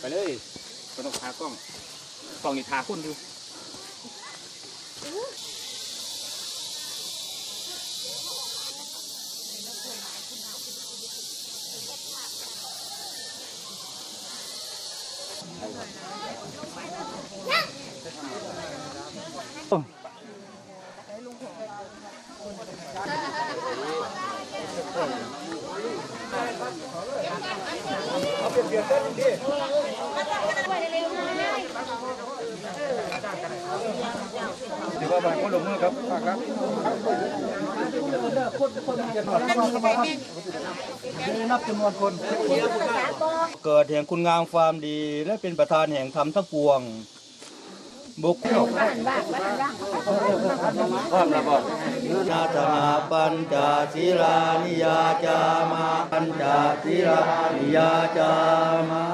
ไปเลยก็ต้องทากล้องกล้องนี่ทาคนดู ถือว่าบางคนลงมือครับฝากครับนับจำนวนคน เกิดแห่งคุณงามความดี และเป็นประธานแห่งธรรมทั้งปวงบุคคลความระบอกนาตนาปัญจศีลานิยาจามาปัญจศีลานิยาจามา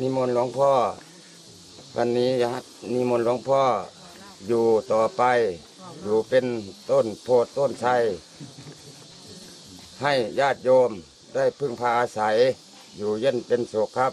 นิมนต์หลวงพ่อ วันนี้นะนิมนต์หลวงพ่ออยู่ต่อไป อยู่เป็นต้นโพธิ์ต้นไทรให้ญาติโยมได้พึ่งพาอาศัย อยู่เย็นเป็นสุขครับ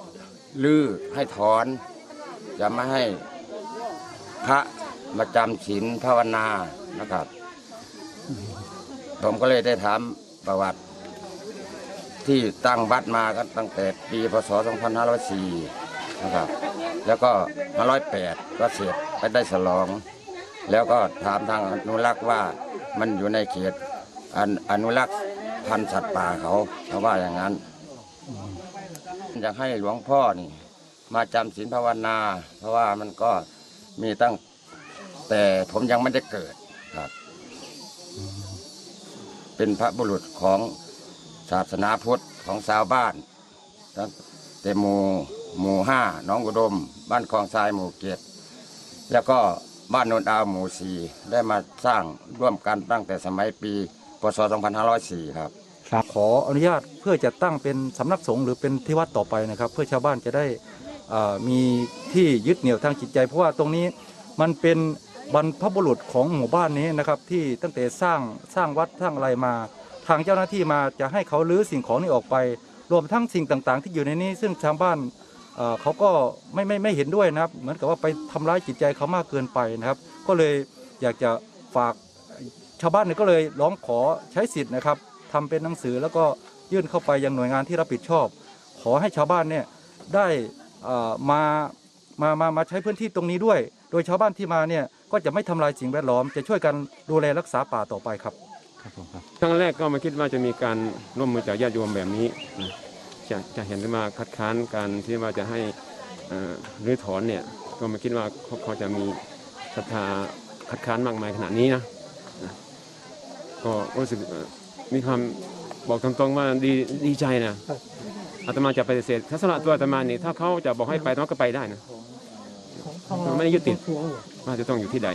ลื้อให้ถอน จะไม่ให้พระมาจำศีลภาวนานะครับ ผมก็เลยได้ถามประวัติ ที่ตั้งวัดมาก็ตั้งแต่ปีพศ 2504 นะครับ แล้วก็ 508 ก็เสร็จไปได้ฉลอง แล้วก็ถามทางอนุรักษ์ว่ามันอยู่ในเขตอนอนุรักษ์พันธุ์สัตว์ป่าเขาเขาว่าอย่างนั้น อยากให้หลวงพ่อนี่ มาจำศีลภาวนา เพราะว่ามันก็มีตั้งแต่ผมยังไม่ได้เกิดครับ เป็นพระบุรุษของศาสนาพุทธของชาวบ้านตั้งแต่หมู่หมู่ห้าหน้องอุดม บ้านคลองทรายหมู่เกียรติแล้วก็บ้านโนนดาวหมู่สี่ได้มาสร้างร่วมกันตั้งแต่สมัยปีพศ2504 ครับ ขออนุญาตเพื่อจะตั้งเป็นสำนักสงฆ์หรือเป็นที่วัดต่อไปนะครับ เพื่อชาวบ้านจะได้อ่อมีที่ยึดเหนี่ยวทางจิตใจ เพราะว่าตรงนี้มันเป็นบรรพบุรุษของหมู่บ้านนี้นะครับที่ตั้งแต่สร้างสร้างวัดสร้างอะไรมา ทางเจ้าหน้าที่มาจะให้เขาลื้อสิ่งของนี้ออกไป รวมทั้งสิ่งต่างๆ ที่อยู่ในนี้ ซึ่งชาวบ้านเอ่อเขาก็ไม่ไม่ไม่เห็นด้วยนะครับ เหมือนกับว่าไปทำร้ายจิตใจเขามากเกินไปนะครับ ก็เลยอยากจะฝากชาวบ้านเนี่ยก็เลยร้องขอใช้สิทธิ์นะครับ ทำเป็นหนังสือแล้วก็ยื่นเข้าไปยังหน่วยงานที่รับผิดชอบ ขอให้ชาวบ้านเนี่ยได้เอ่อมามามามาใช้พื้นที่ตรงนี้ด้วย โดยชาวบ้านที่มาเนี่ยก็จะไม่ทำลายสิ่งแวดล้อม จะช่วยกันดูแลรักษาป่าต่อไปครับครั้งแรกก็ไมาคิดว่าจะมีการร่วมมือจากญาติโยมแบบนี้นะจะจะเห็นมาคัดค้านการที่ว่าจะให้เอ่อรื้อถอนเนี่ยก็ไม่คิดว่าเขาเขาจะมีศรัทธาคัดค้านมากมายขนาดนี้นะนะก็รู้สึกเอ่อ มีความบอกตรงๆว่าดีดีใจนะอาตมาจะปฏิเสธถ้าสำหรับตัวอาตมานี่ถ้าเขาจะบอกให้ไปอาตมาก็ไปได้นะมันไม่ได้ยึดติดว่าจะต้องอยู่ที่ใด